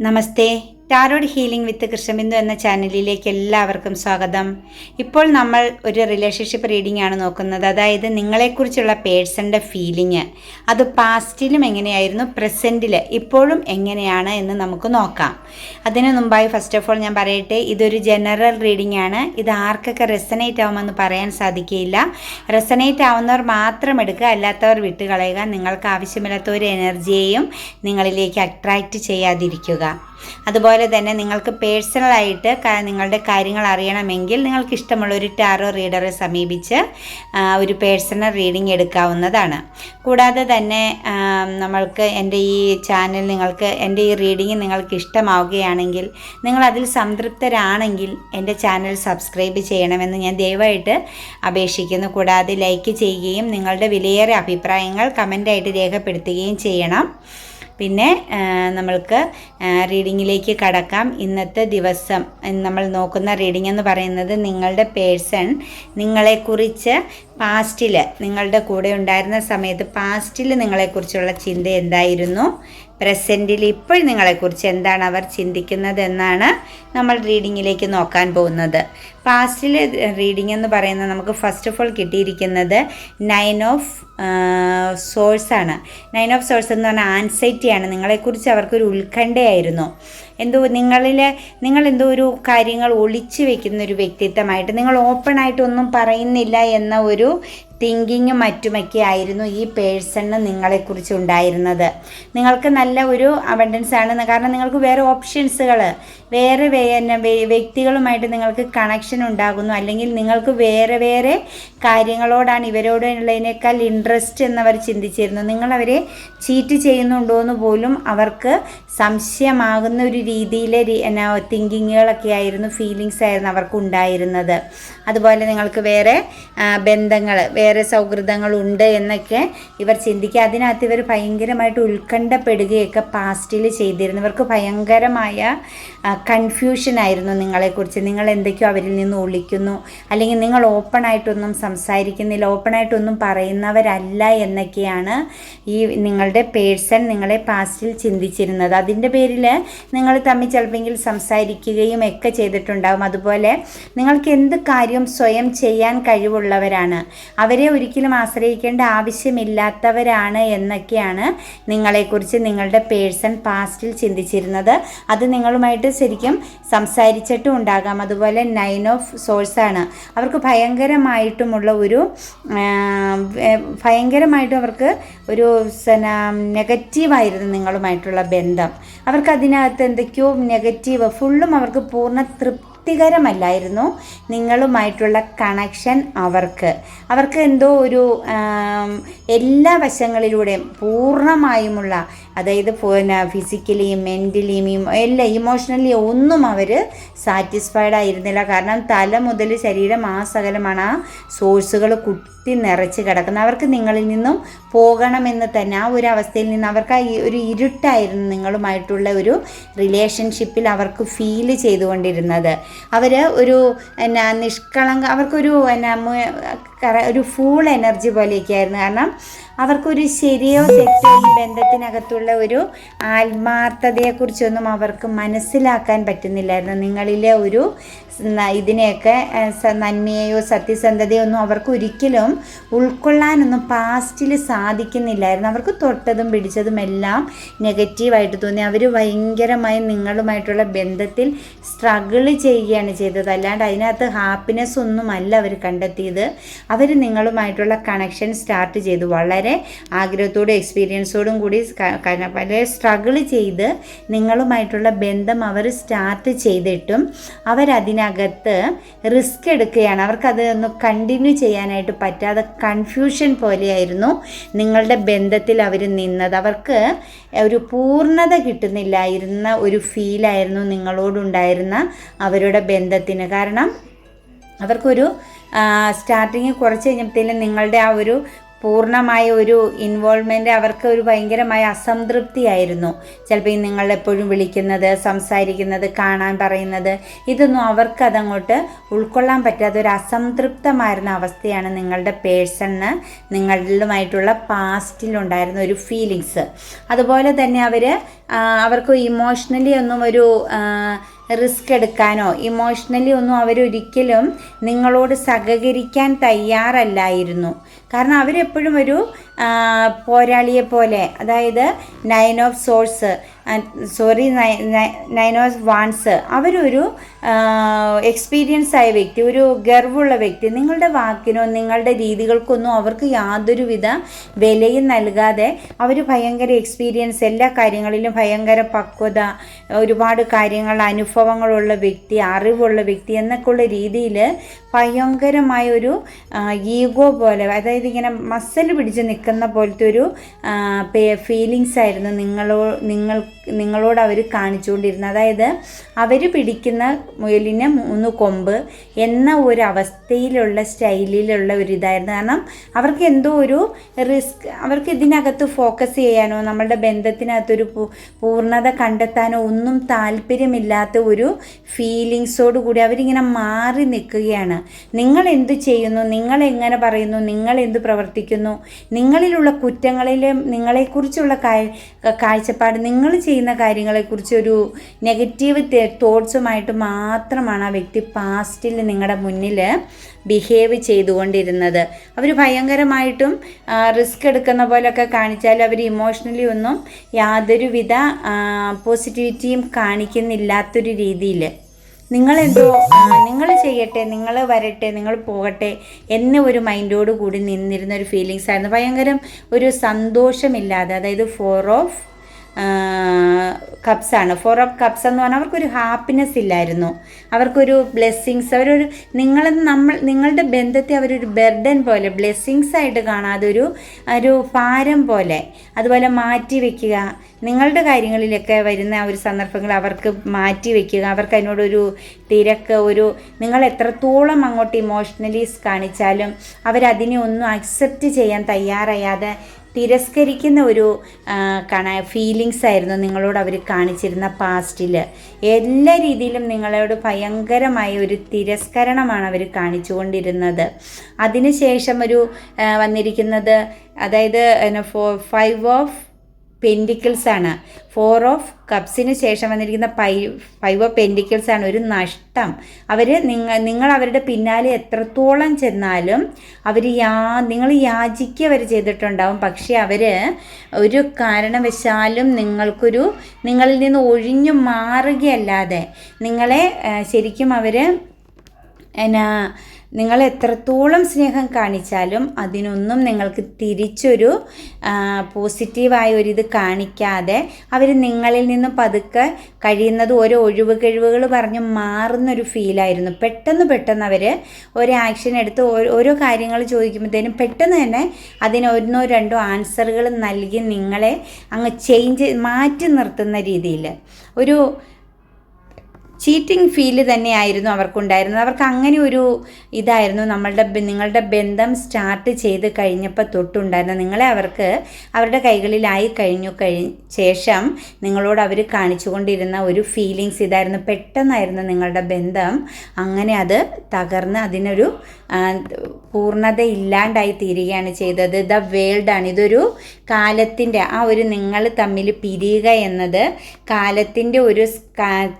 नमस्ते। Tarot healing വിത്ത് കൃഷ്ണബിന്ദു എന്ന ചാനലിലേക്ക് എല്ലാവർക്കും സ്വാഗതം. ഇപ്പോൾ നമ്മൾ ഒരു റിലേഷൻഷിപ്പ് റീഡിംഗ് ആണ് നോക്കുന്നത്. അതായത് നിങ്ങളെക്കുറിച്ചുള്ള പേഴ്സന്റെ ഫീലിംഗ് അത് പാസ്റ്റിലും എങ്ങനെയായിരുന്നു? പ്രസന്റിൽ ഇപ്പോഴും എങ്ങനെയാണ് എന്ന് നമുക്ക് നോക്കാം. അതിനു മുമ്പായി ഫസ്റ്റ് ഓഫ് ഓൾ ഞാൻ പറയട്ടെ ഇതൊരു ജനറൽ റീഡിംഗ് ആണ്. ഇത് ആർക്കൊക്കെ റെസനേറ്റ് ആവുമെന്ന് പറയാൻ സാധിക്കുകയില്ല. റെസനേറ്റ് ആവുന്നവർ മാത്രം എടുക്കുക അല്ലാത്തവർ വിട്ടുകളയുക. നിങ്ങൾക്ക് ആവശ്യമില്ലാത്ത ഒരു എനർജിയെയും നിങ്ങളിലേക്ക് അട്രാക്റ്റ് ചെയ്യാതിരിക്കുക. അതുപോലെ തന്നെ നിങ്ങൾക്ക് പേഴ്സണലായിട്ട് നിങ്ങളുടെ കാര്യങ്ങൾ അറിയണമെങ്കിൽ നിങ്ങൾക്ക് ഇഷ്ടമുള്ള ഒരു ടാറോ റീഡറെ സമീപിച്ച് ഒരു പേഴ്സണൽ റീഡിംഗ് എടുക്കാവുന്നതാണ്. കൂടാതെ തന്നെ നമ്മൾക്ക് എന്റെ ഈ ചാനൽ നിങ്ങൾക്ക് എന്റെ ഈ റീഡിംഗ് നിങ്ങൾക്ക് ഇഷ്ടമാവുകയാണെങ്കിൽ നിങ്ങൾ അതിൽ സംതൃപ്തരാണെങ്കിൽ എന്റെ ചാനൽ സബ്സ്ക്രൈബ് ചെയ്യണമെന്ന് ഞാൻ ദയവായിട്ട് അപേക്ഷിക്കുന്നു. കൂടാതെ ലൈക്ക് ചെയ്യുകയും നിങ്ങളുടെ വിലയേറെ അഭിപ്രായങ്ങൾ കമന്റായിട്ട് രേഖപ്പെടുത്തുകയും ചെയ്യണം. പിന്നെ നമ്മൾക്ക് റീഡിങ്ങിലേക്ക് കടക്കാം. ഇന്നത്തെ ദിവസം നമ്മൾ നോക്കുന്ന റീഡിംഗ് എന്ന് പറയുന്നത് നിങ്ങളുടെ പേഴ്സൺ നിങ്ങളെക്കുറിച്ച് പാസ്റ്റിൽ നിങ്ങളുടെ കൂടെ ഉണ്ടായിരുന്ന സമയത്ത് പാസ്റ്റിൽ നിങ്ങളെക്കുറിച്ചുള്ള ചിന്ത എന്തായിരുന്നു? പ്രസന്റിൽ ഇപ്പോൾ നിങ്ങളെക്കുറിച്ച് എന്താണ് അവർ ചിന്തിക്കുന്നത് എന്നാണ് നമ്മൾ റീഡിങ്ങിലേക്ക് നോക്കാൻ പോകുന്നത്. പാസ്റ്റിൽ റീഡിംഗ് എന്ന് പറയുന്നത് നമുക്ക് ഫസ്റ്റ് ഓഫ് ഓൾ കിട്ടിയിരിക്കുന്നത് നയൻ ഓഫ് സോഴ്സാണ് നയൻ ഓഫ് സോഴ്സ് എന്ന് പറഞ്ഞാൽ ആൻസൈറ്റിയാണ് നിങ്ങളെക്കുറിച്ച് അവർക്കൊരു ഉത്കണ്ഠയായിരുന്നു എന്തോ നിങ്ങളിൽ നിങ്ങൾ എന്തോ ഒരു കാര്യങ്ങൾ ഒളിച്ചു വെക്കുന്ന ഒരു വ്യക്തിത്വമായിട്ട് നിങ്ങൾ ഓപ്പൺ ആയിട്ടൊന്നും പറയുന്നില്ല എന്ന ഒരു തിങ്കിങ്ങും മറ്റുമൊക്കെ ആയിരുന്നു ഈ പേഴ്സണിന് നിങ്ങളെക്കുറിച്ച് ഉണ്ടായിരുന്നത്. നിങ്ങൾക്ക് നല്ല ഒരു അബണ്ടൻസ് ആണ്. കാരണം നിങ്ങൾക്ക് വേറെ ഓപ്ഷൻസുകൾ വേറെ വ്യക്തികളുമായിട്ട് നിങ്ങൾക്ക് കണക്ഷൻ ഉണ്ടാകുന്നു. അല്ലെങ്കിൽ നിങ്ങൾക്ക് വേറെ വേറെ കാര്യങ്ങളോടാണ് ഇവരോടുള്ളതിനേക്കാൾ ഇൻട്രസ്റ്റ് എന്നവർ ചിന്തിച്ചിരുന്നു. നിങ്ങളവരെ ചീറ്റ് ചെയ്യുന്നുണ്ടോ എന്ന് പോലും അവർക്ക് സംശയമാകുന്ന ഒരു രീതിയിലെ എന്നാ തിങ്കിങ്ങുകളൊക്കെ ആയിരുന്നു ഫീലിങ്സ് ആയിരുന്നു അവർക്ക് ഉണ്ടായിരുന്നത്. അതുപോലെ നിങ്ങൾക്ക് വേറെ ബന്ധങ്ങൾ വേറെ സൗഹൃദങ്ങളുണ്ട് എന്നൊക്കെ ഇവർ ചിന്തിക്കുക. അതിനകത്ത് ഇവർ ഭയങ്കരമായിട്ട് ഉത്കണ്ഠപ്പെടുകയൊക്കെ പാസ്റ്റിൽ ചെയ്തിരുന്നു. ഇവർക്ക് ഭയങ്കരമായ കൺഫ്യൂഷൻ ആയിരുന്നു നിങ്ങളെക്കുറിച്ച്. നിങ്ങൾ എന്തൊക്കെയോ അവരിൽ നിന്ന് ഒളിക്കുന്നു. അല്ലെങ്കിൽ നിങ്ങൾ ഓപ്പണായിട്ടൊന്നും സംസാരിക്കുന്നില്ല ഓപ്പണായിട്ടൊന്നും പറയുന്നവരല്ല എന്നൊക്കെയാണ് ഈ നിങ്ങളുടെ പേഴ്സൺ നിങ്ങളെ പാസ്റ്റിൽ ചിന്തിച്ചിരുന്നത്. അതിന്റെ പേരിൽ നിങ്ങൾ തമ്മിൽ ചിലപ്പോൾ സംസാരിക്കുകയും ഒക്കെ ചെയ്തിട്ടുണ്ടാകും അതുപോലെ നിങ്ങൾക്ക് എന്ത് കാര്യം സ്വയം ചെയ്യാൻ കഴിവുള്ളവരാണ്. അവരെ ഒരിക്കലും ആശ്രയിക്കേണ്ട ആവശ്യമില്ലാത്തവരാണ് എന്നൊക്കെയാണ് നിങ്ങളെക്കുറിച്ച് നിങ്ങളുടെ പേഴ്സൺ പാസ്റ്റിൽ ചിന്തിച്ചിരുന്നത്. അത് നിങ്ങളുമായിട്ട് ശരിക്കും സംസാരിച്ചിട്ടും ഉണ്ടാകാം. അതുപോലെ നയൻ ഓഫ് സോഴ്സാണ് അവർക്ക് ഭയങ്കരമായിട്ടുമുള്ള ഒരു ഭയങ്കരമായിട്ടും അവർക്ക് ഒരു നെഗറ്റീവായിരുന്നു നിങ്ങളുമായിട്ടുള്ള ബന്ധം. അവർക്ക് അതിനകത്ത് എന്തൊക്കെയോ നെഗറ്റീവ് ഫുള്ളും അവർക്ക് പൂർണ തൃപ്തികരമല്ലായിരുന്നു നിങ്ങളുമായിട്ടുള്ള കണക്ഷൻ അവർക്ക്. അവർക്ക് എന്തോ ഒരു എല്ലാ വശങ്ങളിലൂടെയും പൂർണമായുമുള്ള അതായത് പിന്നെ ഫിസിക്കലിയും മെന്റലിയും എല്ലാം ഇമോഷണലി ഒന്നും അവർ സാറ്റിസ്ഫൈഡ് ആയിരുന്നില്ല. കാരണം തല മുതൽ ശരീരം ആ സകലമാണ് ആ സോഴ്സുകൾ കുത്തി നിറച്ച് കിടക്കുന്നത്. അവർക്ക് നിങ്ങളിൽ നിന്നും പോകണമെന്ന് തന്നെ ആ ഒരു അവസ്ഥയിൽ നിന്ന് അവർക്ക് ഒരു ഇരുട്ടായിരുന്നു നിങ്ങളുമായിട്ടുള്ള ഒരു റിലേഷൻഷിപ്പിൽ അവർക്ക് ഫീൽ ചെയ്തുകൊണ്ടിരുന്നത്. അവർ ഒരു എന്നാ നിഷ്കളങ്ക അവർക്കൊരു എന്നാ കറ- ഒരു ഫുൾ എനർജി പോലെയൊക്കെ ആയിരുന്നു കാരണം അവർക്കൊരു ശരിയോ തെറ്റോ ഈ ബന്ധത്തിനകത്തുള്ള ഒരു ആത്മാർത്ഥതയെക്കുറിച്ചൊന്നും അവർക്ക് മനസ്സിലാക്കാൻ പറ്റുന്നില്ലായിരുന്നു. നിങ്ങളിലെ ഒരു ഇതിനെയൊക്കെ നന്മയെയോ സത്യസന്ധതയോ ഒന്നും അവർക്ക് ഒരിക്കലും ഉൾക്കൊള്ളാനൊന്നും പാസ്റ്റിൽ സാധിക്കുന്നില്ലായിരുന്നു. അവർക്ക് തൊട്ടതും പിടിച്ചതും എല്ലാം നെഗറ്റീവായിട്ട് തോന്നി. അവർ ഭയങ്കരമായി നിങ്ങളുമായിട്ടുള്ള ബന്ധത്തിൽ സ്ട്രഗിൾ ചെയ്യുകയാണ് ചെയ്തത്. അല്ലാണ്ട് അതിനകത്ത് ഹാപ്പിനെസ് ഒന്നുമല്ല അവർ കണ്ടെത്തിയത്. അവർ നിങ്ങളുമായിട്ടുള്ള കണക്ഷൻ സ്റ്റാർട്ട് ചെയ്തു. വളരെ ആഗ്രഹത്തോടും എക്സ്പീരിയൻസോടും കൂടി വളരെ സ്ട്രഗിൾ ചെയ്ത് നിങ്ങളുമായിട്ടുള്ള ബന്ധം അവർ സ്റ്റാർട്ട് ചെയ്തിട്ടും അവരതിനകത്ത് റിസ്ക് എടുക്കുകയാണ്. അവർക്കത് ഒന്ന് കണ്ടിന്യൂ ചെയ്യാനായിട്ട് പറ്റാതെ കൺഫ്യൂഷൻ പോലെയായിരുന്നു നിങ്ങളുടെ ബന്ധത്തിൽ അവർ നിന്നത്. അവർക്ക് ഒരു പൂർണത കിട്ടുന്നില്ലായിരുന്ന ഒരു ഫീലായിരുന്നു നിങ്ങളോടുണ്ടായിരുന്ന അവരുടെ ബന്ധത്തിന്. കാരണം അവർക്കൊരു സ്റ്റാർട്ടിങ് കുറച്ച് കഴിഞ്ഞപ്പോഴത്തേക്കും നിങ്ങളുടെ ആ ഒരു പൂർണമായ ഒരു ഇൻവോൾവ്മെന്റ് അവർക്ക് ഒരു ഭയങ്കരമായ അസംതൃപ്തിയായിരുന്നു. ചിലപ്പോൾ നിങ്ങൾ എപ്പോഴും വിളിക്കുന്നത് സംസാരിക്കുന്നത് കാണാൻ പറയുന്നത് ഇതൊന്നും അവർക്ക് അതങ്ങോട്ട് ഉൾക്കൊള്ളാൻ പറ്റാത്ത ഒരു അസംതൃപ്തമായിരുന്ന അവസ്ഥയാണ് നിങ്ങളുടെ പേഴ്സണിന് നിങ്ങളുമായിട്ടുള്ള പാസ്റ്റിലുണ്ടായിരുന്ന ഒരു ഫീലിങ്സ് അതുപോലെ തന്നെ അവർ അവർക്ക് ഇമോഷണലി ഒന്നും ഒരു റിസ്ക് എടുക്കാനോ ഇമോഷണലി ഒന്നും അവരൊരിക്കലും നിങ്ങളോട് സഹകരിക്കാൻ തയ്യാറല്ലായിരുന്നു. കാരണം അവരെപ്പോഴും ഒരു പോരാളിയെ പോലെ അതായത് nine of source sorry nine of wands അവരൊരു എക്സ്പീരിയൻസ് ആയ വ്യക്തി ഒരു ഗർവുള്ള വ്യക്തി. നിങ്ങളുടെ വാക്കിനോ നിങ്ങളുടെ രീതികൾക്കൊന്നും അവർക്ക് യാതൊരുവിധ വിലയും നൽകാതെ അവർ ഭയങ്കര എക്സ്പീരിയൻസ് എല്ലാ കാര്യങ്ങളിലും ഭയങ്കര പക്വത ഒരുപാട് കാര്യങ്ങൾ അനുഭവങ്ങളുള്ള വ്യക്തി അറിവുള്ള വ്യക്തി എന്നൊക്കെ ഉള്ള രീതിയിൽ ഭയങ്കരമായ ഒരു ഈഗോ പോലെ അതായത് ഇങ്ങനെ മസിൽ പിടിച്ച് നിൽക്കുന്ന പോലത്തെ ഒരു ഫീലിങ്സ് ആയിരുന്നു നിങ്ങളോ നിങ്ങൾ നിങ്ങളോട് അവർ കാണിച്ചുകൊണ്ടിരുന്നത്. അതായത് അവർ പിടിക്കുന്ന മുയലിന് മൂന്ന് കൊമ്പ് എന്ന ഒരു അവസ്ഥയിലുള്ള സ്റ്റൈലിലുള്ള ഒരു ഇതായിരുന്നു. കാരണം അവർക്ക് എന്തോ ഒരു റിസ്ക് അവർക്ക് ഇതിനകത്ത് ഫോക്കസ് ചെയ്യാനോ നമ്മളുടെ ബന്ധത്തിനകത്തൊരു പൂർണത കണ്ടെത്താനോ ഒന്നും താല്പര്യമില്ലാത്ത ഒരു ഫീലിങ്സോട് കൂടി അവരിങ്ങനെ മാറി നിൽക്കുകയാണ്. നിങ്ങൾ എന്ത് ചെയ്യുന്നു? നിങ്ങൾ എങ്ങനെ പറയുന്നു? നിങ്ങൾ എന്ത് പ്രവർത്തിക്കുന്നു? നിങ്ങളിലുള്ള കുറ്റങ്ങളിലും നിങ്ങളെക്കുറിച്ചുള്ള കാഴ്ചപ്പാട് നിങ്ങൾ ചെയ്യുന്ന കാര്യങ്ങളെക്കുറിച്ച് ഒരു നെഗറ്റീവ് തോട്ട്സുമായിട്ട് മാത്രമാണ് ആ വ്യക്തി പാസ്റ്റിൽ നിങ്ങളുടെ മുന്നിൽ ബിഹേവ് ചെയ്തുകൊണ്ടിരുന്നത്. അവർ ഭയങ്കരമായിട്ടും റിസ്ക് എടുക്കുന്ന പോലെയൊക്കെ കാണിച്ചാൽ അവർ ഇമോഷണലി ഒന്നും യാതൊരുവിധ പോസിറ്റിവിറ്റിയും കാണിക്കുന്നില്ലാത്തൊരു രീതിയിൽ നിങ്ങളെന്തോ നിങ്ങൾ ചെയ്യട്ടെ നിങ്ങൾ വരട്ടെ നിങ്ങൾ പോകട്ടെ എന്ന ഒരു മൈൻഡോട് കൂടി നിന്നിരുന്ന ഒരു ഫീലിങ്സ് ആയിരുന്നു. ഭയങ്കരം ഒരു സന്തോഷമില്ലാതെ അതായത് ഫോർ ഓഫ് കപ്സാണ് ഫോർ ഓഫ് കപ്സ് എന്ന് പറഞ്ഞാൽ അവർക്കൊരു ഹാപ്പിനെസ് ഇല്ലായിരുന്നു. അവർക്കൊരു ബ്ലെസ്സിങ്സ് അവരൊരു നിങ്ങൾ നമ്മൾ നിങ്ങളുടെ ബന്ധത്തെ അവരൊരു ബെർഡൻ പോലെ ബ്ലെസ്സിങ്സ് ആയിട്ട് കാണാതെ ഒരു ഒരു ഭാരം പോലെ അതുപോലെ മാറ്റി വയ്ക്കുക നിങ്ങളുടെ കാര്യങ്ങളിലൊക്കെ വരുന്ന ഒരു സന്ദർഭങ്ങൾ അവർക്ക് മാറ്റി വയ്ക്കുക അവർക്ക് അതിനോടൊരു തിരക്ക് ഒരു നിങ്ങൾ എത്രത്തോളം അങ്ങോട്ട് ഇമോഷണലിസ് കാണിച്ചാലും അവരതിനെ ഒന്നും അക്സെപ്റ്റ് ചെയ്യാൻ തയ്യാറായാതെ തിരസ്കരിക്കുന്ന ഒരു കണ ഫീലിങ്സ് ആയിരുന്നു നിങ്ങളോട് അവർ കാണിച്ചിരുന്ന പാസ്റ്റിൽ എല്ലാ രീതിയിലും നിങ്ങളോട് ഭയങ്കരമായ ഒരു തിരസ്കരണമാണ് അവർ കാണിച്ചുകൊണ്ടിരുന്നത്. അതിനുശേഷം ഒരു വന്നിരിക്കുന്നത് അതായത് ഫൈവ് ഓഫ് പെൻഡിക്കിൾസ് ആണ്. ഫോർ ഓഫ് കപ്സിന് ശേഷം വന്നിരിക്കുന്ന പൈ ഫൈവ് ഓഫ് പെൻഡിക്കിൾസ് ആണ് ഒരു നഷ്ടം. അവർ നിങ്ങൾ നിങ്ങൾ അവരുടെ പിന്നാലെ എത്രത്തോളം ചെന്നാലും അവർ യാ നിങ്ങൾ യാചിക്കുക അവർ ചെയ്തിട്ടുണ്ടാവും. പക്ഷേ അവർ ഒരു കാരണവശാലും നിങ്ങൾക്കൊരു നിങ്ങളിൽ നിന്ന് ഒഴിഞ്ഞു മാറുകയല്ലാതെ നിങ്ങളെ ശരിക്കും അവർ എന്നാ നിങ്ങൾ എത്രത്തോളം സ്നേഹം കാണിച്ചാലും അതിനൊന്നും നിങ്ങൾക്ക് തിരിച്ചൊരു പോസിറ്റീവായ ഒരു ഒരിത് കാണിക്കാതെ അവർ നിങ്ങളിൽ നിന്ന് പതുക്കെ കഴിയുന്നത് ഓരോ ഒഴിവ് കഴിവുകൾ പറഞ്ഞ് മാറുന്നൊരു ഫീലായിരുന്നു. പെട്ടെന്ന് പെട്ടെന്ന് അവർ ഒരു ആക്ഷൻ എടുത്ത് ഓരോ കാര്യങ്ങൾ ചോദിക്കുമ്പോഴത്തേനും പെട്ടെന്ന് തന്നെ അതിന് ഒന്നോ രണ്ടോ ആൻസറുകൾ നൽകി നിങ്ങളെ അങ്ങ് ചേഞ്ച് മാറ്റി നിർത്തുന്ന രീതിയിൽ. ഒരു ചീറ്റിംഗ് ഫീൽ തന്നെയായിരുന്നു അവർക്കുണ്ടായിരുന്നത്. അവർക്ക് അങ്ങനെ ഒരു ഇതായിരുന്നു. നമ്മളുടെ നിങ്ങളുടെ ബന്ധം സ്റ്റാർട്ട് ചെയ്ത് കഴിഞ്ഞപ്പോൾ തൊട്ടുണ്ടായിരുന്നു നിങ്ങളെ അവർക്ക് അവരുടെ കൈകളിലായി കഴിഞ്ഞു. കഴിഞ്ഞ ശേഷം നിങ്ങളോട് അവർ കാണിച്ചുകൊണ്ടിരുന്ന ഒരു ഫീലിങ്സ് ഇതായിരുന്നു. പെട്ടെന്നായിരുന്നു നിങ്ങളുടെ ബന്ധം അങ്ങനെ അത് തകർന്ന് അതിനൊരു പൂർണത ഇല്ലാണ്ടായി തീരുകയാണ് ചെയ്തത്. ദ വേൾഡ് ആണ്. ഇതൊരു കാലത്തിന്റെ ആ ഒരു നിങ്ങൾ തമ്മിൽ പിരിയുക എന്നത് കാലത്തിന്റെ ഒരു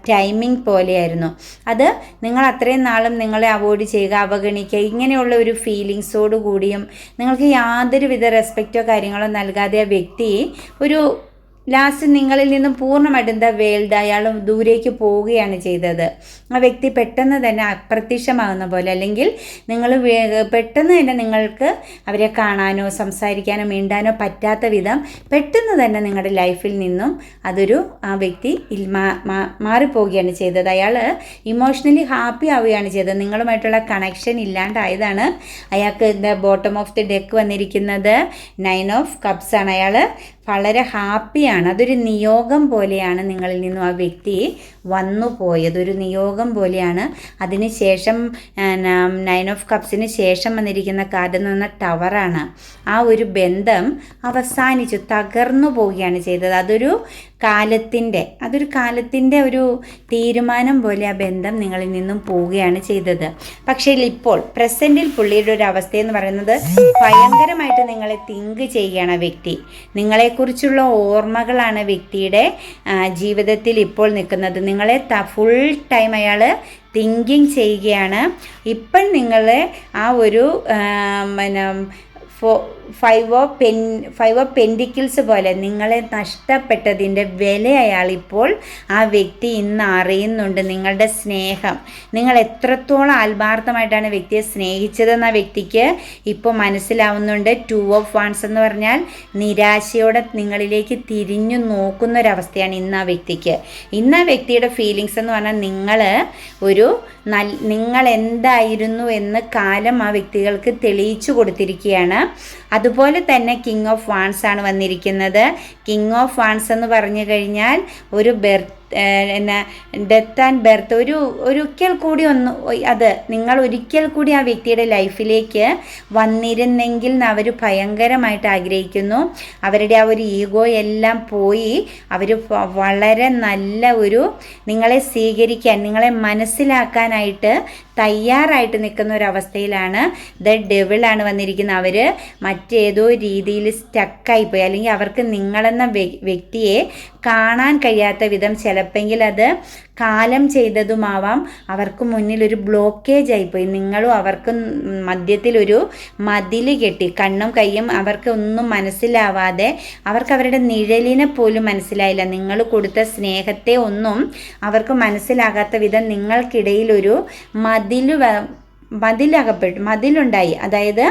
ടൈമിംഗ് പോലെയായിരുന്നു. അത് നിങ്ങൾ അത്രയും നാളും നിങ്ങളെ അവോയ്ഡ് ചെയ്യുക അവഗണിക്കുക ഇങ്ങനെയുള്ള ഒരു ഫീലിങ്സോടു കൂടിയും നിങ്ങൾക്ക് യാതൊരുവിധ റെസ്പെക്റ്റോ കാര്യങ്ങളോ നൽകാതെ ആ വ്യക്തി ഒരു ലാസ്റ്റ് നിങ്ങളിൽ നിന്നും പൂർണമായിട്ട് എന്താ വേൾഡ് അയാൾ ദൂരേക്ക് പോവുകയാണ് ചെയ്തത്. ആ വ്യക്തി പെട്ടെന്ന് തന്നെ അപ്രത്യക്ഷമാകുന്ന പോലെ അല്ലെങ്കിൽ നിങ്ങൾ പെട്ടെന്ന് തന്നെ നിങ്ങൾക്ക് അവരെ കാണാനോ സംസാരിക്കാനോ മിണ്ടാനോ പറ്റാത്ത വിധം പെട്ടെന്ന് തന്നെ നിങ്ങളുടെ ലൈഫിൽ നിന്നും അതൊരു ആ വ്യക്തി മാറിപ്പോവുകയാണ് ചെയ്തത്. അയാൾ ഇമോഷണലി ഹാപ്പി ആവുകയാണ് ചെയ്തത്. നിങ്ങളുമായിട്ടുള്ള കണക്ഷൻ ഇല്ലാണ്ടായതാണ്. അയാൾക്ക് the bottom of the deck വന്നിരിക്കുന്നത്. നയൻ ഓഫ് കപ്സ് ആണ്. അയാൾ വളരെ ഹാപ്പിയാണ്. അതൊരു നിയോഗം പോലെയാണ് നിങ്ങളിൽ നിന്നും ആ വ്യക്തി വന്നു പോയത്. ഒരു നിയോഗം പോലെയാണ്. അതിന് ശേഷം നയൻ ഓഫ് കപ്സിന് ശേഷം വന്നിരിക്കുന്ന കാർഡ് എന്ന് പറഞ്ഞാൽ ടവറാണ്. ആ ഒരു ബന്ധം അവസാനിച്ചു തകർന്നു പോവുകയാണ് ചെയ്തത്. അതൊരു കാലത്തിന്റെ അതൊരു കാലത്തിന്റെ ഒരു തീരുമാനം പോലെ ആ ബന്ധം നിങ്ങളിൽ നിന്നും പോവുകയാണ് ചെയ്തത്. പക്ഷേ ഇപ്പോൾ പ്രസന്റിൽ പുള്ളിയുടെ ഒരു അവസ്ഥയെന്ന് പറയുന്നത് ഭയങ്കരമായിട്ട് നിങ്ങളെ തിങ്ക് ചെയ്യുകയാണ് വ്യക്തി. നിങ്ങളെക്കുറിച്ചുള്ള ഓർമ്മകളാണ് വ്യക്തിയുടെ ജീവിതത്തിൽ ഇപ്പോൾ നിൽക്കുന്നത്. നിങ്ങളെ ത ഫുൾ ടൈം അയാൾ തിങ്കിങ് ചെയ്യുകയാണ്. ഇപ്പം നിങ്ങൾ ആ ഒരു പിന്നെ four five of pen five of pentacles പോലെ നിങ്ങളെ നഷ്ടപ്പെട്ടതിന്റെ വില അയാളിപ്പോൾ ആ വ്യക്തി ഇന്ന് അറിയുന്നുണ്ട്. നിങ്ങളുടെ സ്നേഹം. നിങ്ങൾ എത്രത്തോളം ആത്മാർത്ഥമായിട്ടാണ് വ്യക്തിയെ സ്നേഹിച്ചതെന്ന വ്യക്തിക്ക് ഇപ്പോൾ മനസ്സിലാവുന്നുണ്ട്. ടു ഓഫ് വൺസ് എന്ന് പറഞ്ഞാൽ നിരാശയോടെ നിങ്ങളിലേക്ക് തിരിഞ്ഞു നോക്കുന്ന ഒരവസ്ഥയാണ് ഇന്ന് ആ വ്യക്തിക്ക്. ഇന്ന് ആ വ്യക്തിയുടെ ഫീലിങ്സ് എന്ന് പറഞ്ഞാൽ നിങ്ങൾ ഒരു നൽ നിങ്ങൾ എന്തായിരുന്നു എന്ന് കാലം ആ വ്യക്തികൾക്ക് തെളിയിച്ചു കൊടുത്തിരിക്കുകയാണ്. അതുപോലെ തന്നെ കിങ് ഓഫ് വാൺസ് ആണ് വന്നിരിക്കുന്നത്. കിങ് ഓഫ് വാൺസ് എന്ന് പറഞ്ഞു കഴിഞ്ഞാൽ ഒരു ബെർത്ത് എന്നാ ഡെത്ത് ആൻഡ് ബെർത്ത് ഒരു ഒരിക്കൽ കൂടി ഒന്ന് അത് നിങ്ങൾ ഒരിക്കൽ കൂടി ആ വ്യക്തിയുടെ ലൈഫിലേക്ക് വന്നിരുന്നെങ്കിൽ അവർ ഭയങ്കരമായിട്ട് ആഗ്രഹിക്കുന്നു. അവരുടെ ആ ഒരു ഈഗോ എല്ലാം പോയി അവർ വളരെ നല്ല ഒരു നിങ്ങളെ സ്വീകരിക്കാൻ നിങ്ങളെ മനസ്സിലാക്കാനായിട്ട് തയ്യാറായിട്ട് നിൽക്കുന്ന ഒരു അവസ്ഥയിലാണ് ദ ഡെവിളാണ് വന്നിരിക്കുന്നത്. അവർ മറ്റേതോ രീതിയിൽ സ്റ്റക്കായിപ്പോയി അല്ലെങ്കിൽ അവർക്ക് നിങ്ങളെന്ന വ്യക്തിയെ കാണാൻ കഴിയാത്ത വിധം ചിലപ്പെങ്കിൽ അത് കാലം ചെയ്തതുമാവാം. അവർക്ക് മുന്നിൽ ഒരു ബ്ലോക്കേജ് ആയിപ്പോയി. നിങ്ങളും അവർക്ക് മധ്യത്തിലൊരു മതിൽ കെട്ടി. കണ്ണും കൈയും അവർക്ക് ഒന്നും മനസ്സിലാവാതെ അവർക്ക് അവരുടെ നിഴലിനെ പോലും മനസ്സിലായില്ല. നിങ്ങൾ കൊടുത്ത സ്നേഹത്തെ ഒന്നും അവർക്ക് മനസ്സിലാകാത്ത വിധം നിങ്ങൾക്കിടയിൽ ഒരു മതിൽ മതിലകപ്പെട്ടു മതിലുണ്ടായി. അതായത്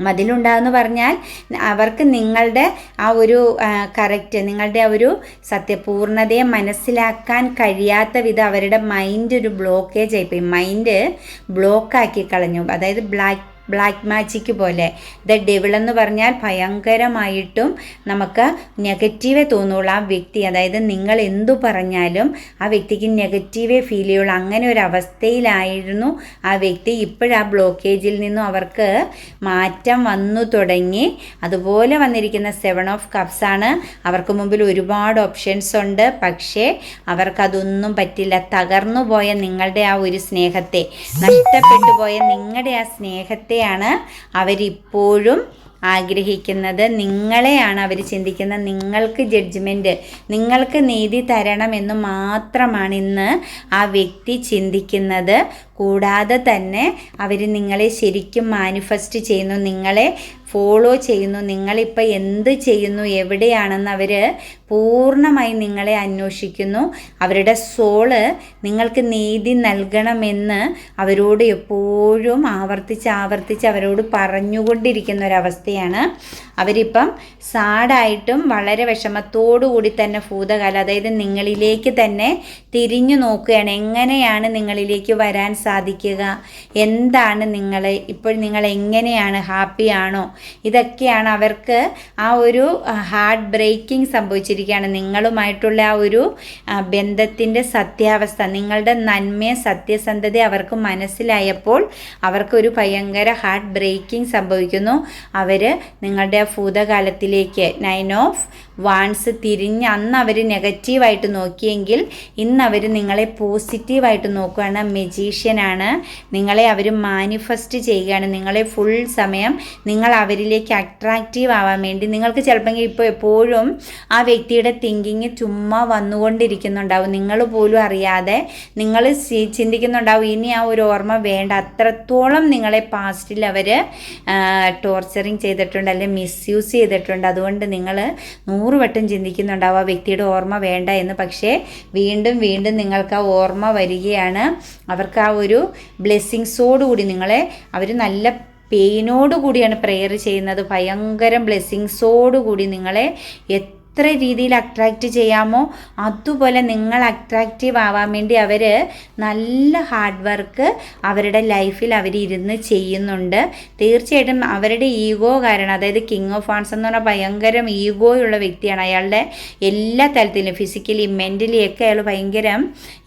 മതിലുണ്ടാകുമെന്ന് പറഞ്ഞാൽ അവർക്ക് നിങ്ങളുടെ ആ ഒരു കറക്റ്റ് നിങ്ങളുടെ ആ ഒരു സത്യപൂർണതയെ മനസ്സിലാക്കാൻ കഴിയാത്ത വിധം അവരുടെ മൈൻഡ് ഒരു ബ്ലോക്കേജ് ആയിപ്പോയി. മൈൻഡ് ബ്ലോക്കാക്കി കളഞ്ഞു. അതായത് ബ്ലാക്ക് ബ്ലാക്ക് മാജിക്ക് പോലെ. ദ ഡെവിൾ എന്ന് പറഞ്ഞാൽ ഭയങ്കരമായിട്ടും നമുക്ക് നെഗറ്റീവേ തോന്നുള്ളൂ ആ വ്യക്തി. അതായത് നിങ്ങൾ എന്തു പറഞ്ഞാലും ആ വ്യക്തിക്ക് നെഗറ്റീവേ ഫീൽ ചെയ്യുള്ളൂ. അങ്ങനെ ഒരു അവസ്ഥയിലായിരുന്നു ആ വ്യക്തി. ഇപ്പോഴാ ബ്ലോക്കേജിൽ നിന്നും അവർക്ക് മാറ്റം വന്നു തുടങ്ങി. അതുപോലെ വന്നിരിക്കുന്ന സെവൻ ഓഫ് കപ്സ് ആണ്. അവർക്ക് മുമ്പിൽ ഒരുപാട് ഓപ്ഷൻസ് ഉണ്ട്. പക്ഷേ അവർക്കതൊന്നും പറ്റില്ല. തകർന്നു പോയ നിങ്ങളുടെ ആ ഒരു സ്നേഹത്തെ നഷ്ടപ്പെട്ടു പോയ നിങ്ങളുടെ ആ സ്നേഹത്തെ അവസ്ഥയാണ് അവരിപ്പോഴും ആഗ്രഹിക്കുന്നത്. നിങ്ങളെയാണ് അവർ ചിന്തിക്കുന്നത്. നിങ്ങൾക്ക് ജഡ്ജ്മെന്റ് നിങ്ങൾക്ക് നീതി തരണമെന്ന് മാത്രമാണ് ഇന്ന് ആ വ്യക്തി ചിന്തിക്കുന്നത്. കൂടാതെ തന്നെ അവർ നിങ്ങളെ ശരിക്കും മാനിഫെസ്റ്റ് ചെയ്യുന്നു. നിങ്ങളെ ഫോളോ ചെയ്യുന്നു. നിങ്ങളിപ്പോൾ എന്ത് ചെയ്യുന്നു? എവിടെയാണെന്ന് അവർ പൂർണമായി നിങ്ങളെ അന്വേഷിക്കുന്നു. അവരുടെ സോൾ നിങ്ങൾക്ക് നീതി നൽകണമെന്ന് അവരോട് എപ്പോഴും ആവർത്തിച്ച് ആവർത്തിച്ച് അവരോട് പറഞ്ഞുകൊണ്ടിരിക്കുന്ന ഒരവസ്ഥയാണ് അവരിപ്പം സാഡായിട്ടും വളരെ വിഷമത്തോടു കൂടി തന്നെ ഭൂതകാലം അതായത് നിങ്ങളിലേക്ക് തന്നെ തിരിഞ്ഞു നോക്കുകയാണ്. എങ്ങനെയാണ് നിങ്ങളിലേക്ക് വരാൻ സാധിക്കുക? എന്താണ് നിങ്ങൾ ഇപ്പോൾ നിങ്ങൾ എങ്ങനെയാണ് ഹാപ്പിയാണോ ഇതൊക്കെയാണ് അവർക്ക് ആ ഒരു ഹാർട്ട് ബ്രേക്കിംഗ് സംഭവിച്ചിരിക്കുകയാണ്. നിങ്ങളുമായിട്ടുള്ള ആ ഒരു ബന്ധത്തിന്റെ സത്യാവസ്ഥ നിങ്ങളുടെ നന്മയെ സത്യസന്ധത അവർക്ക് മനസ്സിലായപ്പോൾ അവർക്കൊരു ഭയങ്കര ഹാർട്ട് ബ്രേക്കിംഗ് സംഭവിക്കുന്നു. അവർ നിങ്ങളുടെ ഭൂതകാലത്തിലേക്ക് നൈൻ ഓഫ് വാൺസ് തിരിഞ്ഞ് അന്ന് അവർ നെഗറ്റീവായിട്ട് നോക്കിയെങ്കിൽ ഇന്ന് അവർ നിങ്ങളെ പോസിറ്റീവായിട്ട് നോക്കുകയാണ്. മെജീഷ്യനാണ് നിങ്ങളെ അവർ മാനിഫെസ്റ്റ് ചെയ്യുകയാണ്. നിങ്ങളെ ഫുൾ സമയം നിങ്ങൾ അവരിലേക്ക് അട്രാക്റ്റീവ് ആവാൻ വേണ്ടി. നിങ്ങൾക്ക് ചിലപ്പോൾ ഇപ്പോൾ എപ്പോഴും ആ വ്യക്തിയുടെ തിങ്കിങ് ചുമ്മാ വന്നുകൊണ്ടിരിക്കുന്നുണ്ടാവും. നിങ്ങൾ പോലും അറിയാതെ നിങ്ങൾ ചിന്തിക്കുന്നുണ്ടാവും. ഇനി ആ ഒരു ഓർമ്മ വേണ്ട. അത്രത്തോളം നിങ്ങളെ പാസ്റ്റിൽ അവർ ടോർച്ചറിങ് ചെയ്തിട്ടുണ്ട് അല്ലെങ്കിൽ മിസ്യൂസ് ചെയ്തിട്ടുണ്ട്. അതുകൊണ്ട് നിങ്ങൾ നൂറ് വട്ടം ചിന്തിക്കുന്നുണ്ടാവും ആ വ്യക്തിയുടെ ഓർമ്മ വേണ്ട എന്ന്. പക്ഷേ വീണ്ടും വീണ്ടും നിങ്ങൾക്ക് ആ ഓർമ്മ വരികയാണ്. അവർക്ക് ആ ഒരു ബ്ലെസ്സിങ്സോടുകൂടി നിങ്ങളെ അവർ നല്ല പെയിനോടുകൂടിയാണ് പ്രെയർ ചെയ്യുന്നത്. ഭയങ്കര ബ്ലെസ്സിങ്സോടുകൂടി നിങ്ങളെ എത്ര രീതിയിൽ അട്രാക്റ്റ് ചെയ്യാമോ അതുപോലെ നിങ്ങൾ അട്രാക്റ്റീവ് ആവാൻ വേണ്ടി അവർ നല്ല ഹാർഡ് വർക്ക് അവരുടെ ലൈഫിൽ അവരിരുന്ന് ചെയ്യുന്നുണ്ട്. തീർച്ചയായിട്ടും അവരുടെ ഈഗോ കാരണം അതായത് കിങ് ഓഫ് ഹാൻസ് എന്ന് പറഞ്ഞാൽ ഭയങ്കര ഈഗോയുള്ള വ്യക്തിയാണ്. അയാളുടെ എല്ലാ തലത്തിലും ഫിസിക്കലി മെന്റലി ഒക്കെ അയാൾ ഭയങ്കര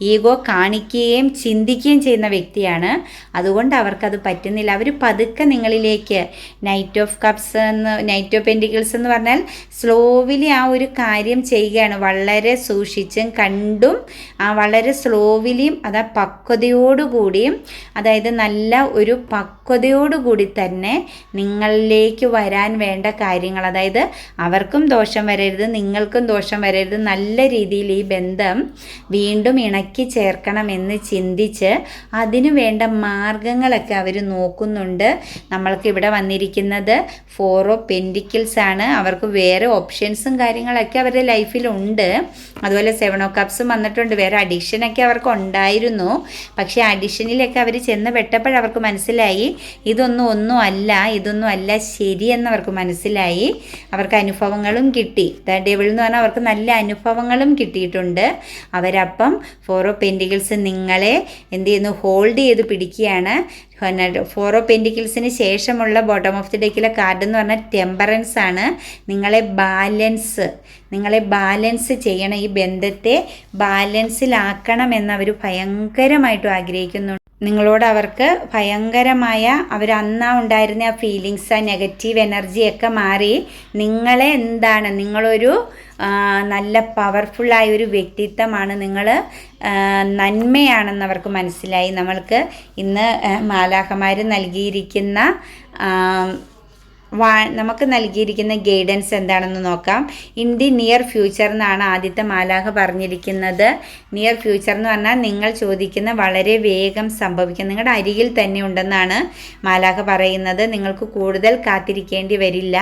ഈഗോ കാണിക്കുകയും ചിന്തിക്കുകയും ചെയ്യുന്ന വ്യക്തിയാണ്. അതുകൊണ്ട് അവർക്കത് പറ്റുന്നില്ല. അവർ പതുക്കെ നിങ്ങളിലേക്ക് നൈറ്റ് ഓഫ് കപ്സ് എന്ന് നൈറ്റ് ഓഫ് പെന്റിക്കിൾസ് എന്ന് പറഞ്ഞാൽ സ്ലോവിലി ആ ഒരു കാര്യം ചെയ്യുകയാണ്. വളരെ സൂക്ഷിച്ചും കണ്ടും വളരെ സ്ലോവിലിയും അതാ പക്വതയോടുകൂടിയും അതായത് നല്ല ഒരു പക്വതയോടുകൂടി തന്നെ നിങ്ങളിലേക്ക് വരാൻ വേണ്ട കാര്യങ്ങൾ. അതായത് അവർക്കും ദോഷം വരരുത് നിങ്ങൾക്കും ദോഷം വരരുത്. നല്ല രീതിയിൽ ഈ ബന്ധം വീണ്ടും ഇണക്കി ചേർക്കണമെന്ന് ചിന്തിച്ച് അതിനു വേണ്ട മാർഗങ്ങളൊക്കെ അവർ നോക്കുന്നുണ്ട്. നമ്മൾക്ക് ഇവിടെ വന്നിരിക്കുന്നത് ഫോറോ പെൻഡിക്കിൾസ് ആണ്. അവർക്ക് വേറെ ഓപ്ഷൻസും കാര്യങ്ങളൊക്കെ അവരുടെ ലൈഫിലുണ്ട് അതുപോലെ സെവൻ ഓ കപ്സും വന്നിട്ടുണ്ട്. വേറെ അഡിക്ഷനൊക്കെ അവർക്ക് ഉണ്ടായിരുന്നു. പക്ഷേ അഡിക്ഷനിലൊക്കെ അവർ ചെന്ന് പെട്ടപ്പോഴവർക്ക് മനസ്സിലായി ഇതൊന്നും ഒന്നും അല്ല ഇതൊന്നും അല്ല ശരിയെന്ന് അവർക്ക് മനസ്സിലായി. അവർക്ക് അനുഭവങ്ങളും കിട്ടി. ഡെവിൾ എന്ന് പറഞ്ഞാൽ അവർക്ക് നല്ല അനുഭവങ്ങളും കിട്ടിയിട്ടുണ്ട്. അവരപ്പം ഫോർ ഓഫ് നിങ്ങളെ എന്ത് ചെയ്യുന്നു ഹോൾഡ് ചെയ്ത് പിടിക്കുകയാണ്. ഫോർ ഓഫ് പെന്റിക്കിൾസിന് ശേഷമുള്ള ബോട്ടം ഓഫ് ദി ഡെക്കിലെ കാർഡ് എന്ന് പറഞ്ഞാൽ ടെമ്പറൻസ് ആണ്. നിങ്ങളെ ബാലൻസ് നിങ്ങളെ ബാലൻസ് ചെയ്യണം ഈ ബന്ധത്തെ ബാലൻസിലാക്കണം എന്ന് അവർ ഭയങ്കരമായിട്ടും ആഗ്രഹിക്കുന്നു. നിങ്ങളോട് അവർക്ക് ഭയങ്കരമായ അവർ അന്നാ ഉണ്ടായിരുന്ന ആ ഫീലിങ്സ് ആ നെഗറ്റീവ് എനർജിയൊക്കെ മാറി നിങ്ങളെ എന്താണ് നിങ്ങളൊരു നല്ല പവർഫുള്ളായ ഒരു വ്യക്തിത്വമാണ് നിങ്ങൾ നന്മയാണെന്ന് അവർക്ക് മനസ്സിലായി. നമ്മൾക്ക് ഇന്ന് മാലാഹമാർ നൽകിയിരിക്കുന്ന നമുക്ക് നൽകിയിരിക്കുന്ന ഗൈഡൻസ് എന്താണെന്ന് നോക്കാം. ഇൻ ദി നിയർ ഫ്യൂച്ചർ എന്നാണ് ആദ്യത്തെ മാലാഖ പറഞ്ഞിരിക്കുന്നത്. നിയർ ഫ്യൂച്ചർ എന്ന് പറഞ്ഞാൽ നിങ്ങൾ ചോദിക്കുന്ന വളരെ വേഗം സംഭവിക്കും. നിങ്ങളുടെ അരികിൽ തന്നെ ഉണ്ടെന്നാണ് മാലാഖ പറയുന്നത്. നിങ്ങൾക്ക് കൂടുതൽ കാത്തിരിക്കേണ്ടി വരില്ല.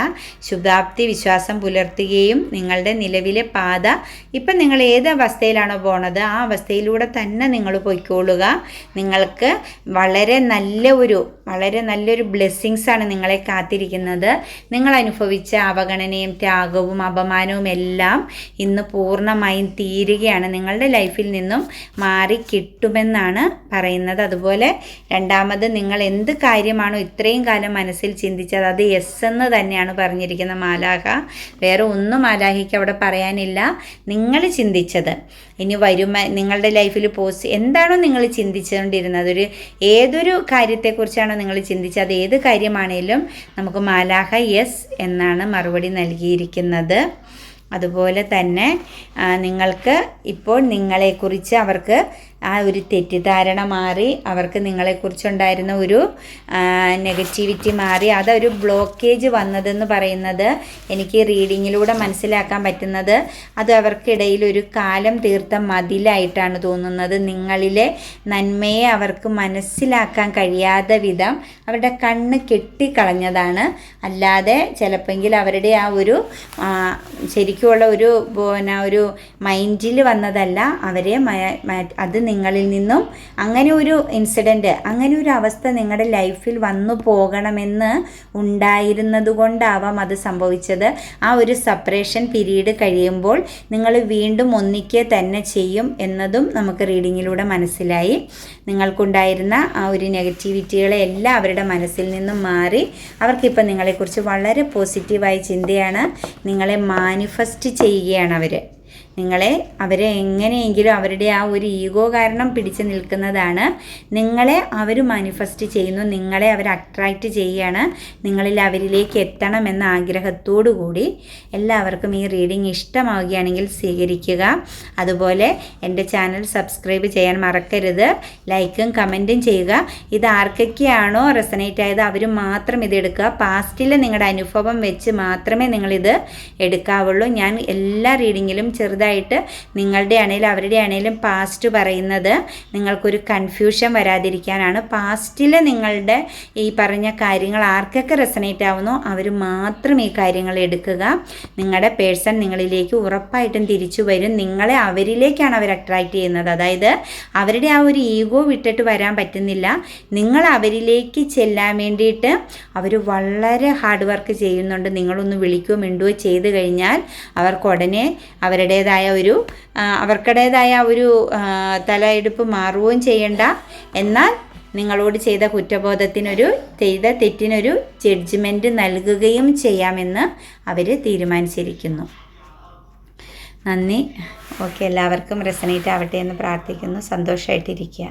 ശുഭാപ്തി വിശ്വാസം പുലർത്തുകയും നിങ്ങളുടെ നിലവിലെ പാത ഇപ്പം നിങ്ങൾ ഏത് അവസ്ഥയിലാണോ പോണത് ആ അവസ്ഥയിലൂടെ തന്നെ നിങ്ങൾ പൊയ്ക്കോളുക. നിങ്ങൾക്ക് വളരെ നല്ല ഒരു വളരെ നല്ലൊരു ബ്ലെസ്സിങ്സ് ആണ് നിങ്ങളെ കാത്തിരിക്കുന്നത്. പറയുന്നത്. നിങ്ങൾ അനുഭവിച്ച അവഗണനയും ത്യാഗവും അപമാനവും എല്ലാം ഇന്ന് പൂർണമായും തീരുകയാണ്. നിങ്ങളുടെ ലൈഫിൽ നിന്നും മാറി കിട്ടുമെന്നാണ് പറയുന്നത്. അതുപോലെ രണ്ടാമത് നിങ്ങൾ എന്ത് കാര്യമാണോ ഇത്രയും കാലം മനസ്സിൽ ചിന്തിച്ചത് അത് എസ് എന്ന് തന്നെയാണ് പറഞ്ഞിരിക്കുന്ന മാലാഹ വേറെ ഒന്നും മാലാഹിക്ക് അവിടെ പറയാനില്ല. നിങ്ങൾ ചിന്തിച്ചത്. ഇനി വരുമ നിങ്ങളുടെ ലൈഫിൽ പോസ്റ്റ് എന്താണോ നിങ്ങൾ ചിന്തിച്ചുകൊണ്ടിരുന്നത്? ഒരു ഏതൊരു കാര്യത്തെക്കുറിച്ചാണോ നിങ്ങൾ ചിന്തിച്ചത്? അത് ഏത് കാര്യമാണേലും നമുക്ക് മാലാഹ യെസ് എന്നാണ് മറുപടി നൽകിയിരിക്കുന്നത്. അതുപോലെ തന്നെ നിങ്ങൾക്ക് ഇപ്പോൾ നിങ്ങളെക്കുറിച്ച് അവർക്ക് ആ ഒരു തെറ്റിദ്ധാരണ മാറി അവർക്ക് നിങ്ങളെക്കുറിച്ചുണ്ടായിരുന്ന ഒരു നെഗറ്റിവിറ്റി മാറി. അതൊരു ബ്ലോക്കേജ് വന്നതെന്ന് പറയുന്നത് എനിക്ക് റീഡിങ്ങിലൂടെ മനസ്സിലാക്കാൻ പറ്റുന്നത്. അത് അവർക്കിടയിൽ ഒരു കാലം തീർത്ത മതിലായിട്ടാണ് തോന്നുന്നത്. നിങ്ങളിലെ നന്മയെ അവർക്ക് മനസ്സിലാക്കാൻ കഴിയാത്ത വിധം അവരുടെ കണ്ണ് കെട്ടിക്കളഞ്ഞതാണ്. അല്ലാതെ ചിലപ്പെങ്കിൽ അവരുടെ ആ ഒരു ശരിക്കുമുള്ള ഒരു പിന്നെ ഒരു മൈൻഡിൽ വന്നതല്ല. അവരെ അത് നിങ്ങളിൽ നിന്നും അങ്ങനെ ഒരു ഇൻസിഡന്റ് അങ്ങനെ ഒരു അവസ്ഥ നിങ്ങളുടെ ലൈഫിൽ വന്നു പോകണമെന്ന് ഉണ്ടായിരുന്നത് കൊണ്ടാവാം അത് സംഭവിച്ചത്. ആ ഒരു സെപ്പറേഷൻ പീരീഡ് കഴിയുമ്പോൾ നിങ്ങൾ വീണ്ടും ഒന്നിക്കുക തന്നെ ചെയ്യും എന്നതും നമുക്ക് റീഡിങ്ങിലൂടെ മനസ്സിലായി. നിങ്ങൾക്കുണ്ടായിരുന്ന ആ ഒരു നെഗറ്റിവിറ്റികളെ എല്ലാം അവരുടെ മനസ്സിൽ നിന്നും മാറി. അവർക്കിപ്പോൾ നിങ്ങളെക്കുറിച്ച് വളരെ പോസിറ്റീവായ ചിന്തയാണ്. നിങ്ങളെ മാനിഫെസ്റ്റ് ചെയ്യുകയാണ് അവർ നിങ്ങളെ അവരെ എങ്ങനെയെങ്കിലും അവരുടെ ആ ഒരു ഈഗോ കാരണം പിടിച്ചു നിൽക്കുന്നതാണ്. നിങ്ങളെ അവർ മാനിഫെസ്റ്റ് ചെയ്യുന്നു. നിങ്ങളെ അവർ അട്രാക്റ്റ് ചെയ്യുകയാണ് നിങ്ങളിൽ അവരിലേക്ക് എത്തണം എന്ന ആഗ്രഹത്തോടു കൂടി എല്ലാവർക്കും ഈ റീഡിംഗ് ഇഷ്ടമാവുകയാണെങ്കിൽ സ്വീകരിക്കുക. അതുപോലെ എന്റെ ചാനൽ സബ്സ്ക്രൈബ് ചെയ്യാൻ മറക്കരുത്. ലൈക്കും കമന്റും ചെയ്യുക. ഇത് ആർക്കൊക്കെയാണോ റെസനേറ്റ് ആയത് അവർ മാത്രം ഇത് എടുക്കുക. പാസ്റ്റിൽ നിങ്ങളുടെ അനുഭവം വെച്ച് മാത്രമേ നിങ്ങളിത് എടുക്കാവുള്ളൂ. ഞാൻ എല്ലാ റീഡിങ്ങിലും ചെറുതായി കൂടുതലായിട്ട് നിങ്ങളുടെ ആണെങ്കിലും അവരുടെ ആണെങ്കിലും പാസ്റ്റ് പറയുന്നത് നിങ്ങൾക്കൊരു കൺഫ്യൂഷൻ വരാതിരിക്കാനാണ്. പാസ്റ്റിൽ നിങ്ങളുടെ ഈ പറഞ്ഞ കാര്യങ്ങൾ ആർക്കൊക്കെ റെസനേറ്റ് ആവുന്നോ അവർ മാത്രം ഈ കാര്യങ്ങൾ എടുക്കുക. നിങ്ങളുടെ പേഴ്സൺ നിങ്ങളിലേക്ക് ഉറപ്പായിട്ടും തിരിച്ചു വരും. നിങ്ങളെ അവരിലേക്കാണ് അവർ അട്രാക്റ്റ് ചെയ്യുന്നത്. അതായത് അവരുടെ ആ ഒരു ഈഗോ വിട്ടിട്ട് വരാൻ പറ്റുന്നില്ല. നിങ്ങൾ അവരിലേക്ക് ചെല്ലാൻ വേണ്ടിയിട്ട് അവർ വളരെ ഹാർഡ് വർക്ക് ചെയ്യുന്നുണ്ട്. നിങ്ങളൊന്ന് വിളിക്കുകയോ മിണ്ടുകയോ ചെയ്ത് കഴിഞ്ഞാൽ അവർക്ക് ഉടനെ അവരുടേതായ ഒരു അവർക്കുടേതായ ഒരു തലയെടുപ്പ് മാറുകയും ചെയ്യണ്ട. എന്നാൽ നിങ്ങളോട് ചെയ്ത കുറ്റബോധത്തിനൊരു ചെയ്ത തെറ്റിനൊരു ജഡ്ജ്മെന്റ് നൽകുകയും ചെയ്യാമെന്ന് അവർ തീരുമാനിച്ചിരിക്കുന്നു. നന്ദി. ഓക്കെ എല്ലാവർക്കും റെസനേറ്റ് ആവട്ടെ എന്ന് പ്രാർത്ഥിക്കുന്നു. സന്തോഷമായിട്ടിരിക്കുക